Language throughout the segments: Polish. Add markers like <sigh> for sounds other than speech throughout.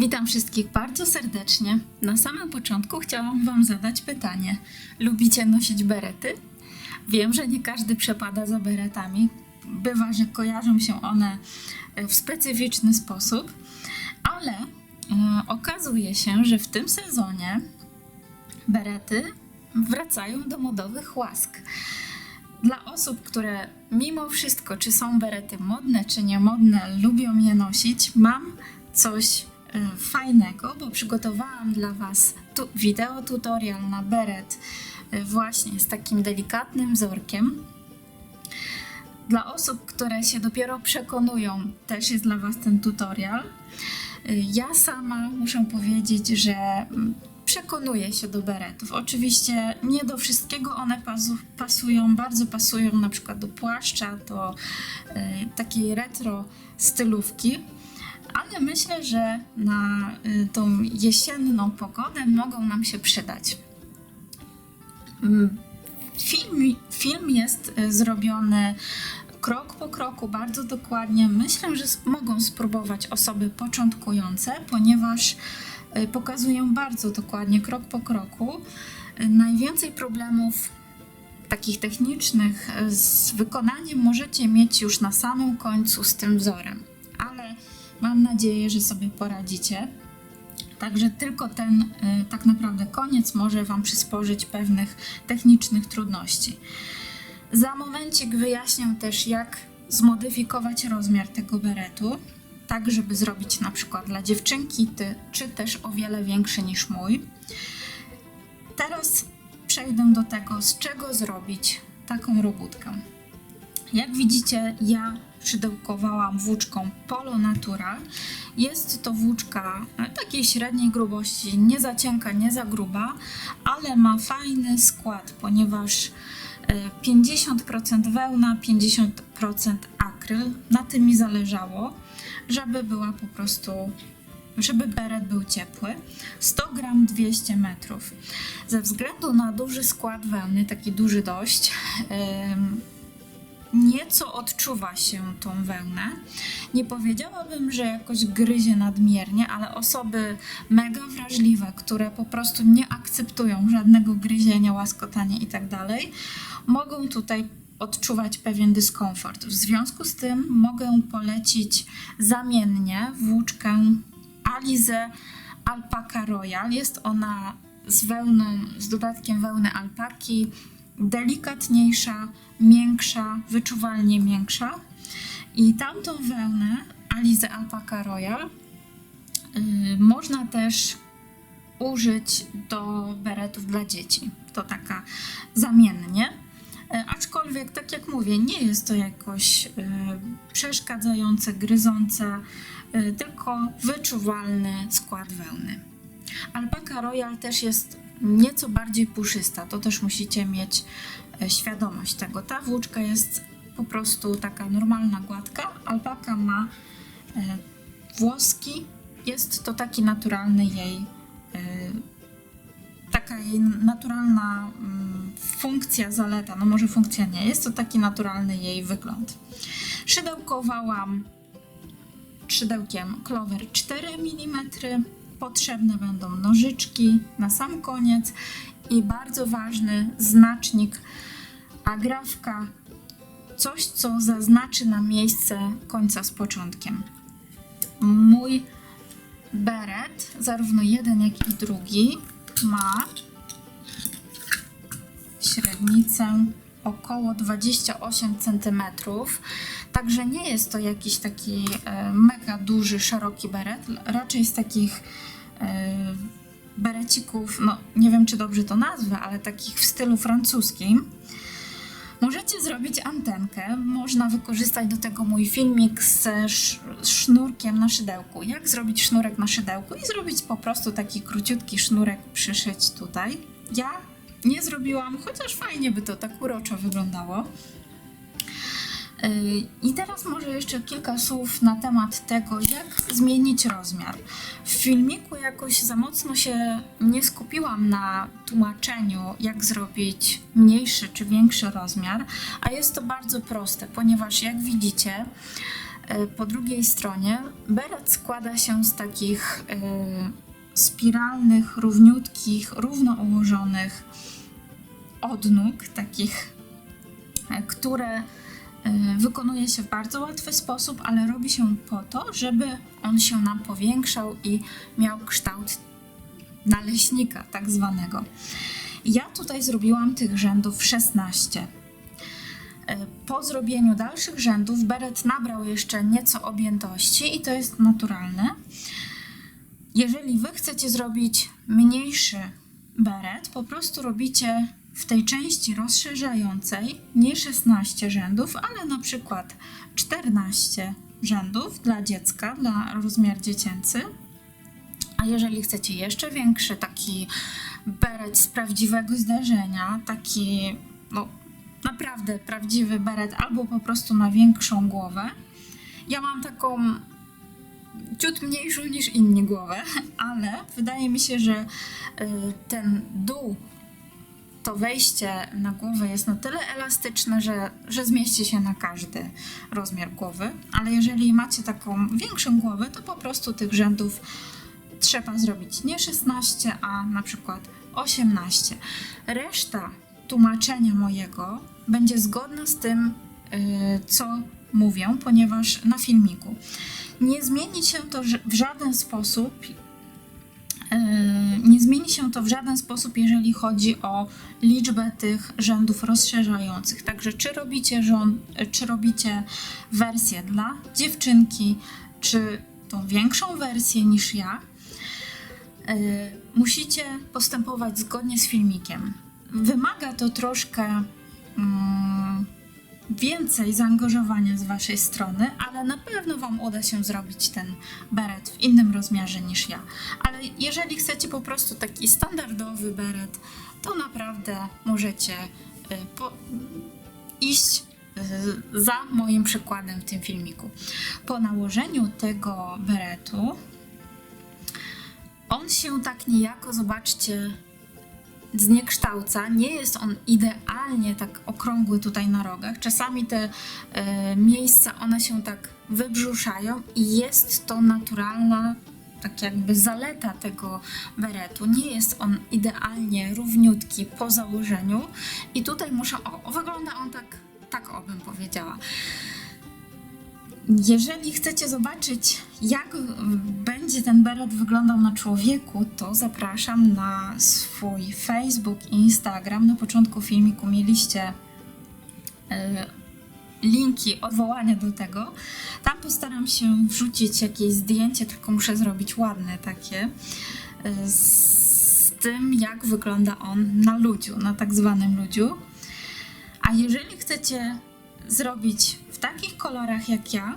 Witam wszystkich bardzo serdecznie. Na samym początku chciałam Wam zadać pytanie: lubicie nosić berety? Wiem, że nie każdy przepada za beretami. Bywa, że kojarzą się one w specyficzny sposób, ale e, okazuje się, że w tym sezonie berety wracają do modowych łask. Dla osób, które mimo wszystko, czy są berety modne, czy niemodne, lubią je nosić, mam coś e, fajnego, bo przygotowałam dla Was tu wideo tutorial na beret e, właśnie z takim delikatnym wzorkiem. Dla osób, które się dopiero przekonują, też jest dla Was ten tutorial. E, Ja sama muszę powiedzieć, że mm, przekonuję się do beretów. Oczywiście nie do wszystkiego one pasu- pasują, bardzo pasują na przykład do płaszcza, do takiej retro stylówki, ale myślę, że na e, tą jesienną pogodę mogą nam się przydać. Mm, Film, film jest e, zrobiony krok po kroku, bardzo dokładnie. Myślę, że mogą spróbować osoby początkujące, ponieważ e, pokazują bardzo dokładnie, krok po kroku. Najwięcej problemów takich technicznych z wykonaniem możecie mieć już na samym końcu z tym wzorem, mam nadzieję, że sobie poradzicie. Także tylko ten y, tak naprawdę koniec może Wam przysporzyć pewnych technicznych trudności. Za momencik wyjaśnię też, jak zmodyfikować rozmiar tego beretu, tak żeby zrobić na przykład dla dziewczynki, ty, czy też o wiele większy niż mój. Teraz przejdę do tego, z czego zrobić taką robótkę. Jak widzicie, ja szydełkowałam włóczką Polo Natura. Jest to włóczka e, takiej średniej grubości, nie za cienka, nie za gruba, ale ma fajny skład, ponieważ e, 50% wełna, 50% akryl. Na tym mi zależało, żeby była po prostu, żeby beret był ciepły. 100 gram 200 metrów. Ze względu na duży skład wełny, taki duży dość, em, nieco odczuwa się tą wełnę. Nie powiedziałabym, że jakoś gryzie nadmiernie, ale osoby mega wrażliwe, które po prostu nie akceptują żadnego gryzienia, łaskotania itd., mogą tutaj odczuwać pewien dyskomfort. W związku z tym mogę polecić zamiennie włóczkę Alize Alpaca Royal. Jest ona z wełną, z dodatkiem wełny alpaki, delikatniejsza, miększa, wyczuwalnie miększa. I tamtą wełnę, Alize Alpaca Royal, yy, można też użyć do beretów dla dzieci. To taka zamiennie. E, Aczkolwiek, tak jak mówię, nie jest to jakoś e, przeszkadzające, gryzące, e, tylko wyczuwalny skład wełny. Alpaka Royal też jest nieco bardziej puszysta, to też musicie mieć e, świadomość tego. Ta włóczka jest po prostu taka normalna, gładka. Alpaka ma e, włoski, jest to taki naturalny jej, e, taka jej naturalna mm, funkcja, zaleta, no może funkcja nie, jest to taki naturalny jej wygląd. Szydełkowałam szydełkiem Clover 4 mm. Potrzebne będą nożyczki na sam koniec i bardzo ważny znacznik agrafka, coś co zaznaczy nam miejsce końca z początkiem. Mój beret, zarówno jeden jak i drugi, ma średnicę około 28 cm. Także nie jest to jakiś taki e, mega duży, szeroki beret. Raczej z takich e, berecików, no nie wiem czy dobrze to nazwę, ale takich w stylu francuskim. Możecie zrobić antenkę. Można wykorzystać do tego mój filmik z sznurkiem na szydełku. Jak zrobić sznurek na szydełku i zrobić po prostu taki króciutki sznurek, przyszyć tutaj. Ja nie zrobiłam, chociaż fajnie by to tak uroczo wyglądało. Yy, I teraz może jeszcze kilka słów na temat tego, jak zmienić rozmiar. W filmiku jakoś za mocno się nie skupiłam na tłumaczeniu, jak zrobić mniejszy czy większy rozmiar, a jest to bardzo proste, ponieważ jak widzicie, E, Po drugiej stronie beret składa się z takich e, spiralnych, równiutkich, równo ułożonych odnóg, takich, e, które e, wykonuje się w bardzo łatwy sposób, ale robi się po to, żeby on się nam powiększał i miał kształt naleśnika, tak zwanego. Ja tutaj zrobiłam tych rzędów 16. E, Po zrobieniu dalszych rzędów beret nabrał jeszcze nieco objętości i to jest naturalne. Jeżeli wy chcecie zrobić mniejszy beret, po prostu robicie w tej części rozszerzającej nie 16 rzędów, ale na przykład 14 rzędów dla dziecka, dla rozmiar dziecięcy. A jeżeli chcecie jeszcze większy, taki beret z prawdziwego zdarzenia, taki no, naprawdę prawdziwy beret, albo po prostu na większą głowę. Ja mam taką ciut mniejszą niż inni głowę, <laughs> ale wydaje mi się, że y, ten dół, to wejście na głowę jest na tyle elastyczne, że, że zmieści się na każdy rozmiar głowy. Ale jeżeli macie taką większą głowę, to po prostu tych rzędów trzeba zrobić nie 16, a na przykład 18. Reszta tłumaczenia mojego będzie zgodna z tym, yy, co mówię, ponieważ na filmiku. Nie zmieni się to w żaden sposób. yy, Nie zmieni się to w żaden sposób, jeżeli chodzi o liczbę tych rzędów rozszerzających. Także, czy robicie, rząd, czy robicie wersję dla dziewczynki, czy tą większą wersję niż ja, yy, musicie postępować zgodnie z filmikiem. Wymaga to troszkę mm, więcej zaangażowania z Waszej strony, ale na pewno Wam uda się zrobić ten beret w innym rozmiarze niż ja. Ale jeżeli chcecie po prostu taki standardowy beret, to naprawdę możecie y, po, iść y, za moim przykładem w tym filmiku. Po nałożeniu tego beretu on się tak niejako, zobaczcie, zniekształca. Nie jest on idealnie tak okrągły tutaj na rogach. Czasami te e, miejsca, one się tak wybrzuszają i jest to naturalna tak jakby zaleta tego beretu. Nie jest on idealnie równiutki po założeniu i tutaj muszę, o, wygląda on tak, tak o bym powiedziała. Jeżeli chcecie zobaczyć, jak będzie ten beret wyglądał na człowieku, to zapraszam na swój Facebook i Instagram. Na początku filmiku mieliście e, linki, odwołania do tego. Tam postaram się wrzucić jakieś zdjęcie, tylko muszę zrobić ładne takie, e, z tym, jak wygląda on na ludziu, na tak zwanym ludziu. A jeżeli chcecie zrobić kolorach jak ja,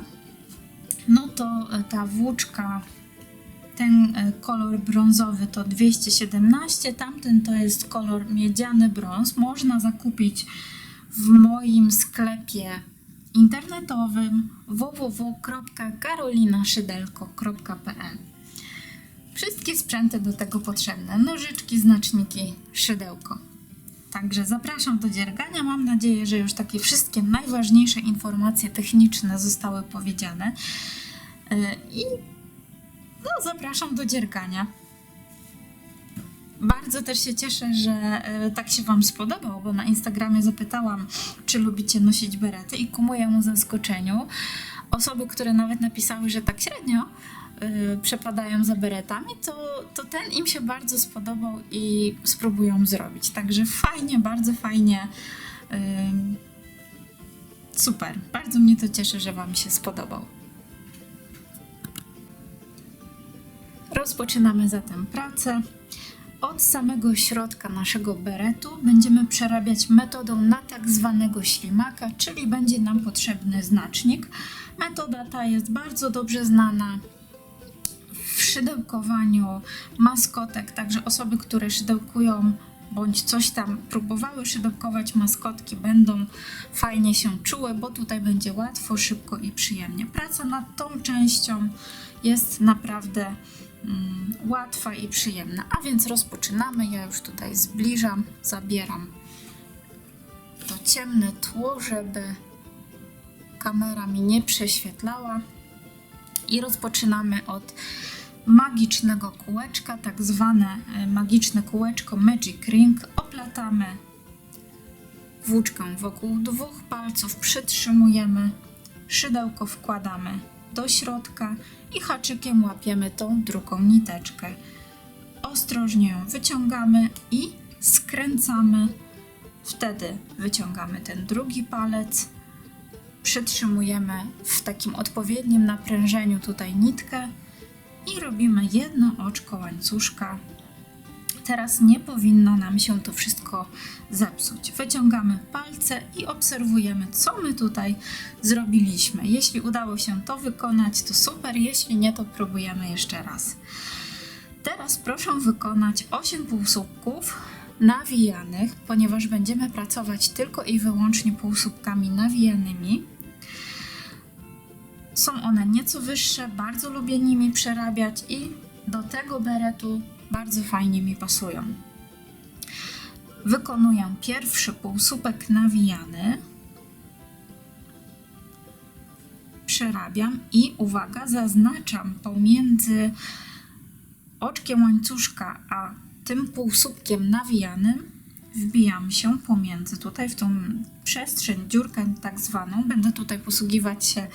no to e, ta włóczka, ten e, kolor brązowy to 217, tamten to jest kolor miedziany brąz. Można zakupić w moim sklepie internetowym www.karolinaszydelko.pl Wszystkie sprzęty do tego potrzebne, nożyczki, znaczniki, szydełko. Także zapraszam do dziergania. Mam nadzieję, że już takie wszystkie najważniejsze informacje techniczne zostały powiedziane. Yy, I no, zapraszam do dziergania. Bardzo też się cieszę, że e, tak się Wam spodobał, bo na Instagramie zapytałam, czy lubicie nosić berety i ku mojemu zaskoczeniu osoby, które nawet napisały, że tak średnio przepadają za beretami, to, to ten im się bardzo spodobał i spróbują zrobić. Także fajnie, bardzo fajnie. Ym, Super, bardzo mnie to cieszy, że Wam się spodobał. Rozpoczynamy zatem pracę. Od samego środka naszego beretu będziemy przerabiać metodą na tak zwanego ślimaka, czyli będzie nam potrzebny znacznik. Metoda ta jest bardzo dobrze znana szydełkowaniu maskotek, także osoby, które szydełkują bądź coś tam próbowały szydełkować maskotki, będą fajnie się czuły, bo tutaj będzie łatwo, szybko i przyjemnie. Praca nad tą częścią jest naprawdę mm, łatwa i przyjemna. A więc rozpoczynamy. Ja już tutaj zbliżam, zabieram to ciemne tło, żeby kamera mi nie prześwietlała. I rozpoczynamy od magicznego kółeczka, tak zwane e, magiczne kółeczko Magic Ring. Oplatamy włóczką wokół dwóch palców, przytrzymujemy, szydełko wkładamy do środka i haczykiem łapiemy tą drugą niteczkę. Ostrożnie ją wyciągamy i skręcamy. Wtedy wyciągamy ten drugi palec, przytrzymujemy w takim odpowiednim naprężeniu tutaj nitkę i robimy jedno oczko łańcuszka. Teraz nie powinno nam się to wszystko zepsuć. Wyciągamy palce i obserwujemy, co my tutaj zrobiliśmy. Jeśli udało się to wykonać, to super, jeśli nie, to próbujemy jeszcze raz. Teraz proszę wykonać 8 półsłupków nawijanych, ponieważ będziemy pracować tylko i wyłącznie półsłupkami nawijanymi. Są one nieco wyższe, bardzo lubię nimi przerabiać i do tego beretu bardzo fajnie mi pasują. Wykonuję pierwszy półsłupek nawijany. Przerabiam i uwaga, zaznaczam pomiędzy oczkiem łańcuszka a tym półsłupkiem nawijanym wbijam się pomiędzy tutaj w tą przestrzeń, dziurkę tak zwaną. Będę tutaj posługiwać się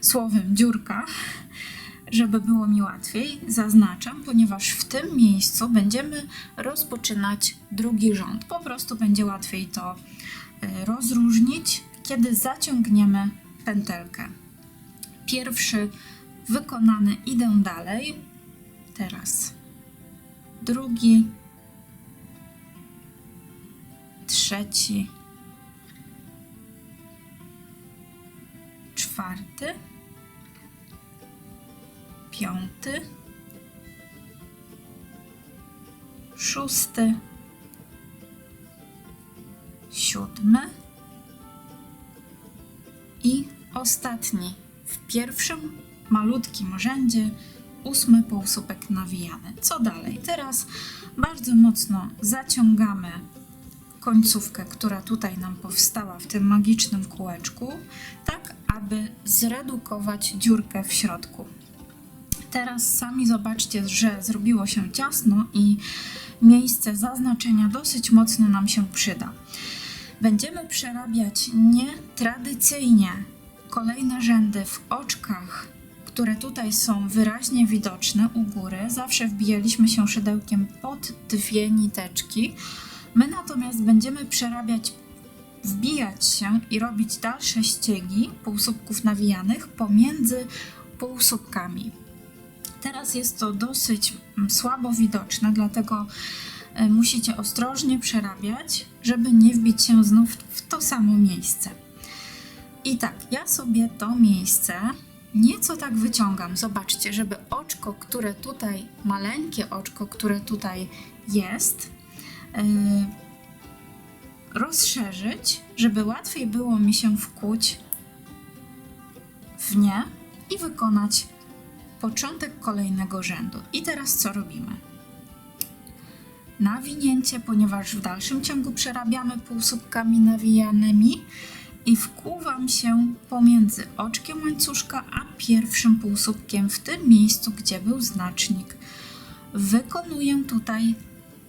słowem dziurka, żeby było mi łatwiej. Zaznaczam, ponieważ w tym miejscu będziemy rozpoczynać drugi rząd. Po prostu będzie łatwiej to y, rozróżnić, kiedy zaciągniemy pętelkę. Pierwszy wykonany, idę dalej. Teraz drugi, trzeci, czwarty, piąty, szósty, siódmy. I ostatni. W pierwszym malutkim rzędzie ósmy półsłupek nawijany. Co dalej? Teraz bardzo mocno zaciągamy końcówkę, która tutaj nam powstała w tym magicznym kółeczku, tak aby zredukować dziurkę w środku. Teraz sami zobaczcie, że zrobiło się ciasno i miejsce zaznaczenia dosyć mocno nam się przyda. Będziemy przerabiać nietradycyjnie kolejne rzędy w oczkach, które tutaj są wyraźnie widoczne u góry. Zawsze wbijaliśmy się szydełkiem pod dwie niteczki. My natomiast będziemy przerabiać, wbijać się i robić dalsze ściegi półsłupków nawijanych pomiędzy półsłupkami. Teraz jest to dosyć mm, słabo widoczne, dlatego e, musicie ostrożnie przerabiać, żeby nie wbić się znów w to samo miejsce. I tak, ja sobie to miejsce nieco tak wyciągam. Zobaczcie, żeby oczko, które tutaj, maleńkie oczko, które tutaj jest, rozszerzyć, żeby łatwiej było mi się wkuć w nie i wykonać początek kolejnego rzędu. I teraz co robimy? Nawinięcie, ponieważ w dalszym ciągu przerabiamy półsłupkami nawijanymi i wkuwam się pomiędzy oczkiem łańcuszka a pierwszym półsłupkiem w tym miejscu, gdzie był znacznik. Wykonuję tutaj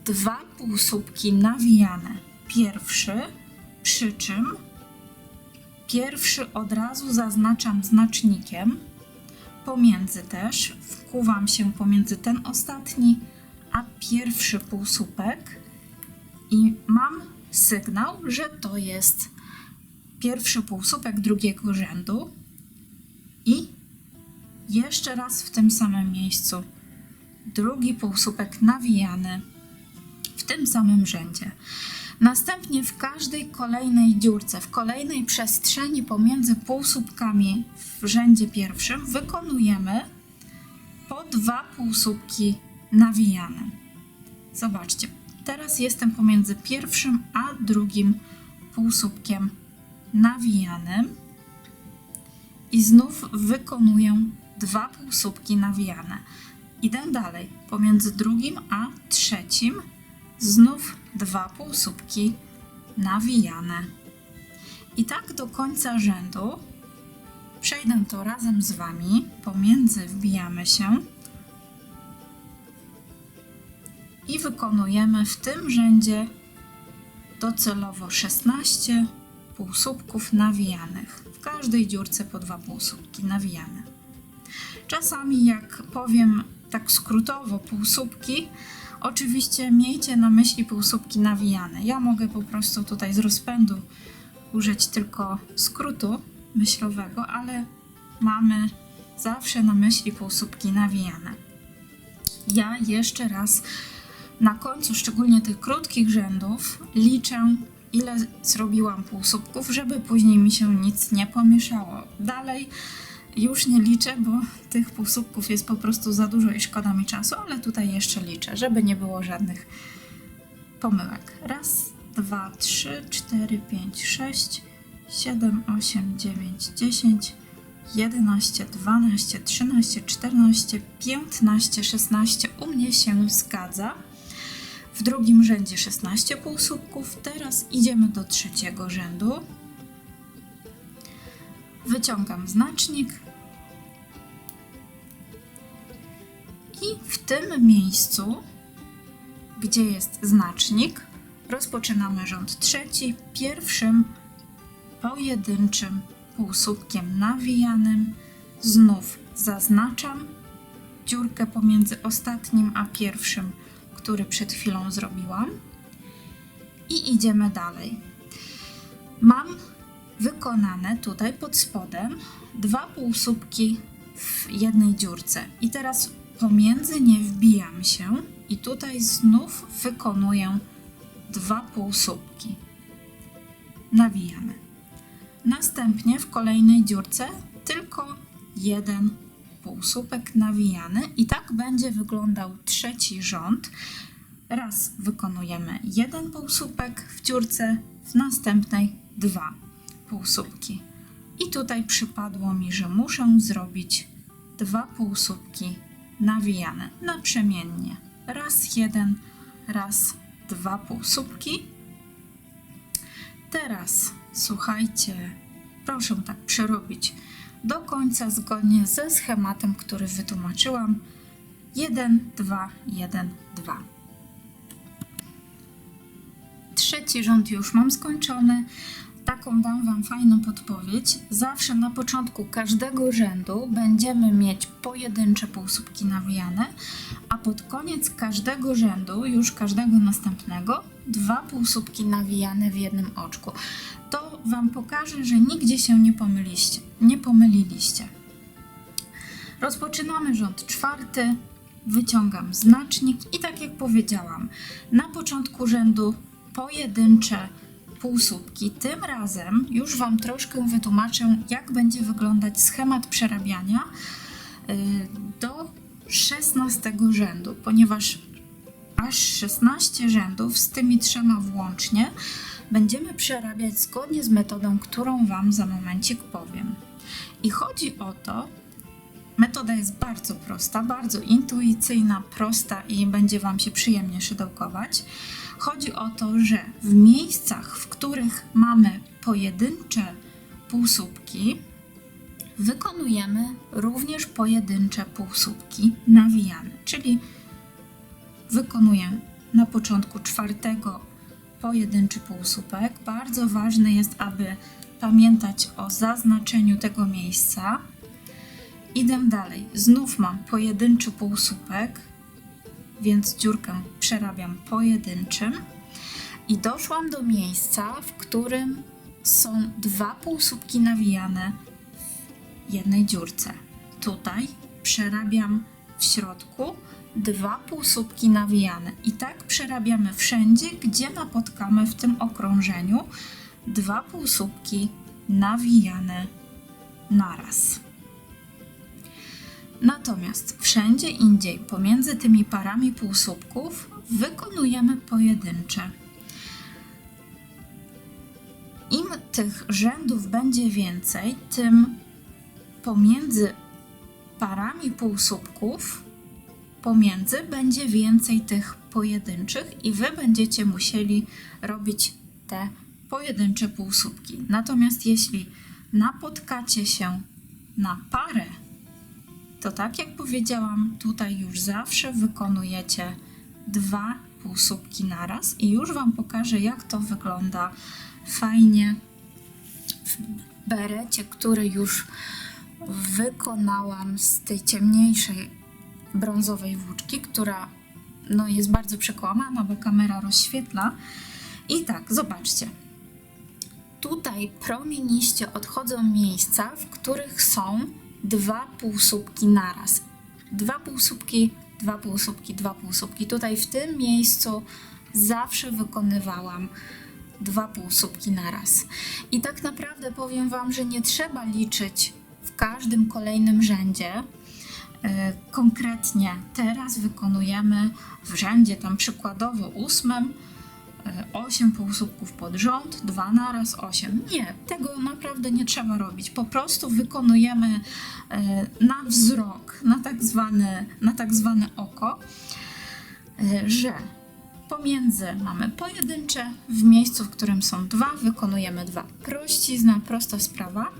dwa półsłupki nawijane. Pierwszy, przy czym? Pierwszy od razu zaznaczam znacznikiem, pomiędzy też wkuwam się pomiędzy ten ostatni a pierwszy półsłupek i mam sygnał, że to jest pierwszy półsłupek drugiego rzędu. I jeszcze raz w tym samym miejscu. Drugi półsłupek nawijany tym samym rzędzie. Następnie w każdej kolejnej dziurce, w kolejnej przestrzeni pomiędzy półsłupkami w rzędzie pierwszym wykonujemy po dwa półsłupki nawijane. Zobaczcie, teraz jestem pomiędzy pierwszym a drugim półsłupkiem nawijanym i znów wykonuję dwa półsłupki nawijane. Idę dalej, pomiędzy drugim a trzecim znów dwa półsłupki nawijane. I tak do końca rzędu Przejdę to razem z Wami. Pomiędzy wbijamy się i wykonujemy w tym rzędzie docelowo 16 półsłupków nawijanych. W każdej dziurce po dwa półsłupki nawijane. Czasami, jak powiem tak skrótowo, półsłupki, oczywiście miejcie na myśli półsłupki nawijane. Ja mogę po prostu tutaj z rozpędu użyć tylko skrótu myślowego, ale mamy zawsze na myśli półsłupki nawijane. Ja jeszcze raz na końcu, szczególnie tych krótkich rzędów, liczę ile zrobiłam półsłupków, żeby później mi się nic nie pomieszało. Dalej już nie liczę, bo tych półsłupków jest po prostu za dużo i szkoda mi czasu, ale tutaj jeszcze liczę, żeby nie było żadnych pomyłek. Raz, dwa, trzy, cztery, pięć, sześć, siedem, osiem, dziewięć, dziesięć, jedenaście, dwanaście, trzynaście, czternaście, piętnaście, szesnaście. U mnie się zgadza. W drugim rzędzie 16 półsłupków. Teraz idziemy do trzeciego rzędu. Wyciągam znacznik. I w tym miejscu, gdzie jest znacznik, rozpoczynamy rząd trzeci, pierwszym pojedynczym półsłupkiem nawijanym. Znów zaznaczam dziurkę pomiędzy ostatnim a pierwszym, który przed chwilą zrobiłam. I idziemy dalej. Mam wykonane tutaj pod spodem dwa półsłupki w jednej dziurce. I teraz pomiędzy nie wbijam się i tutaj znów wykonuję dwa półsłupki. Nawijamy. Następnie w kolejnej dziurce tylko jeden półsłupek nawijany i tak będzie wyglądał trzeci rząd. Raz wykonujemy jeden półsłupek w dziurce, w następnej dwa półsłupki. I tutaj przypadło mi, że muszę zrobić dwa półsłupki nawijane naprzemiennie. Raz jeden, raz dwa półsłupki. Teraz słuchajcie, proszę tak przerobić do końca zgodnie ze schematem, który wytłumaczyłam. 1, 2, 1, 2. Trzeci rząd już mam skończony. Taką dam Wam fajną podpowiedź. Zawsze na początku każdego rzędu będziemy mieć pojedyncze półsłupki nawijane, a pod koniec każdego rzędu, już każdego następnego, dwa półsłupki nawijane w jednym oczku. To Wam pokaże, że nigdzie się nie pomyliście. Nie pomyliliście. Rozpoczynamy rząd czwarty. Wyciągam znacznik i tak jak powiedziałam, na początku rzędu pojedyncze półsłupki. Tym razem już Wam troszkę wytłumaczę, jak będzie wyglądać schemat przerabiania y, do 16 rzędu, ponieważ aż 16 rzędów z tymi trzema włącznie będziemy przerabiać zgodnie z metodą, którą Wam za momencik powiem. I chodzi o to, metoda jest bardzo prosta, bardzo intuicyjna, prosta i będzie Wam się przyjemnie szydełkować. Chodzi o to, że w miejscach, w których mamy pojedyncze półsłupki, wykonujemy również pojedyncze półsłupki nawijane, czyli wykonuję na początku czwartego pojedynczy półsłupek. Bardzo ważne jest, aby pamiętać o zaznaczeniu tego miejsca. Idę dalej. Znów mam pojedynczy półsłupek, więc dziurkę przerabiam pojedynczym i doszłam do miejsca, w którym są dwa półsłupki nawijane w jednej dziurce. Tutaj przerabiam w środku dwa półsłupki nawijane i tak przerabiamy wszędzie, gdzie napotkamy w tym okrążeniu dwa półsłupki nawijane naraz. Natomiast wszędzie indziej pomiędzy tymi parami półsłupków wykonujemy pojedyncze. Im tych rzędów będzie więcej, tym pomiędzy parami półsłupków pomiędzy będzie więcej tych pojedynczych i wy będziecie musieli robić te pojedyncze półsłupki. Natomiast jeśli napotkacie się na parę, to tak jak powiedziałam, tutaj już zawsze wykonujecie dwa półsłupki naraz i już Wam pokażę, jak to wygląda fajnie w berecie, który już wykonałam z tej ciemniejszej brązowej włóczki, która no, jest bardzo przekłamana, bo kamera rozświetla. I tak, zobaczcie. Tutaj promieniście odchodzą miejsca, w których są dwa półsłupki naraz. Dwa półsłupki, dwa półsłupki, dwa półsłupki. Tutaj w tym miejscu zawsze wykonywałam dwa półsłupki naraz. I tak naprawdę powiem Wam, że nie trzeba liczyć w każdym kolejnym rzędzie. E, Konkretnie teraz wykonujemy w rzędzie tam przykładowo ósmym 8 półsłupków pod rząd, 2 naraz 8. Nie, tego naprawdę nie trzeba robić. Po prostu wykonujemy e, na wzrok, na tak zwane, na tak zwane oko, e, że pomiędzy mamy pojedyncze, w miejscu, w którym są dwa, wykonujemy dwa. Prościzna, prosta sprawa.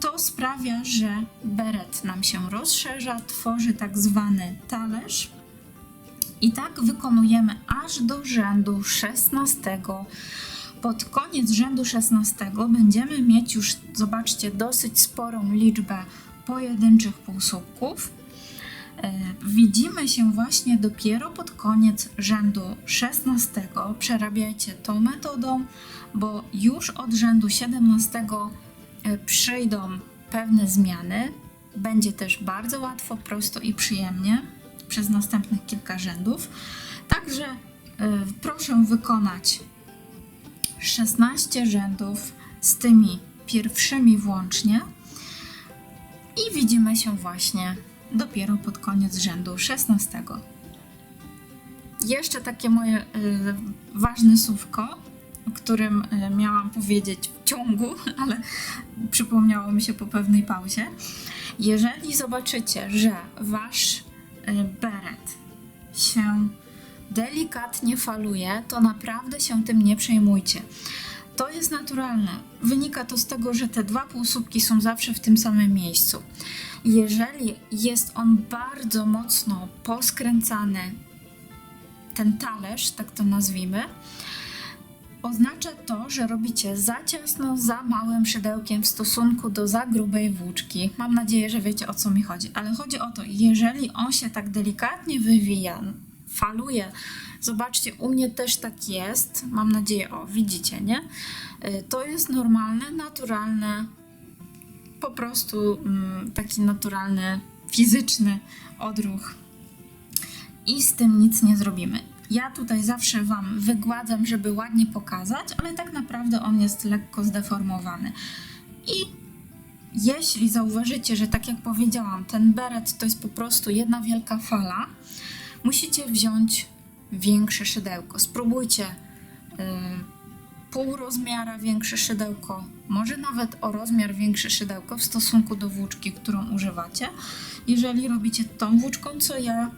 To sprawia, że beret nam się rozszerza, tworzy tak zwany talerz. I tak wykonujemy aż do rzędu 16. Pod koniec rzędu 16 będziemy mieć już, zobaczcie, dosyć sporą liczbę pojedynczych półsłupków. E, Widzimy się właśnie dopiero pod koniec rzędu 16. Przerabiajcie tą metodą, bo już od rzędu 17 e, przyjdą pewne zmiany. Będzie też bardzo łatwo, prosto i przyjemnie przez następnych kilka rzędów. Także y, proszę wykonać 16 rzędów z tymi pierwszymi włącznie i widzimy się właśnie dopiero pod koniec rzędu 16. Jeszcze takie moje y, ważne słówko, o którym y, miałam powiedzieć w ciągu, <laughs> ale przypomniało mi się po pewnej pauzie. Jeżeli zobaczycie, że wasz y, beret się delikatnie faluje, to naprawdę się tym nie przejmujcie. To jest naturalne. Wynika to z tego, że te dwa półsłupki są zawsze w tym samym miejscu. Jeżeli jest on bardzo mocno poskręcany, ten talerz, tak to nazwijmy, oznacza to, że robicie za ciasno, za małym szydełkiem w stosunku do za grubej włóczki. Mam nadzieję, że wiecie o co mi chodzi, ale chodzi o to, jeżeli on się tak delikatnie wywija, faluje, zobaczcie, u mnie też tak jest, mam nadzieję, o widzicie, nie? Y, To jest normalne, naturalne, po prostu mm, taki naturalny, fizyczny odruch i z tym nic nie zrobimy. Ja tutaj zawsze Wam wygładzam, żeby ładnie pokazać, ale tak naprawdę on jest lekko zdeformowany. I jeśli zauważycie, że tak jak powiedziałam, ten beret to jest po prostu jedna wielka fala, musicie wziąć większe szydełko. Spróbujcie y, pół rozmiara większe szydełko, może nawet o rozmiar większe szydełko w stosunku do włóczki, którą używacie. Jeżeli robicie tą włóczką, co ja, y,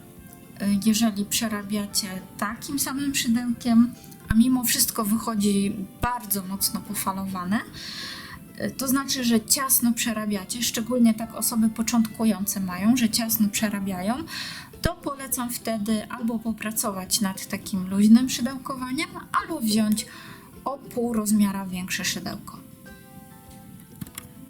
jeżeli przerabiacie takim samym szydełkiem, a mimo wszystko wychodzi bardzo mocno pofalowane, y, to znaczy, że ciasno przerabiacie, szczególnie tak osoby początkujące mają, że ciasno przerabiają, to polecam wtedy albo popracować nad takim luźnym szydełkowaniem, albo wziąć o pół rozmiara większe szydełko.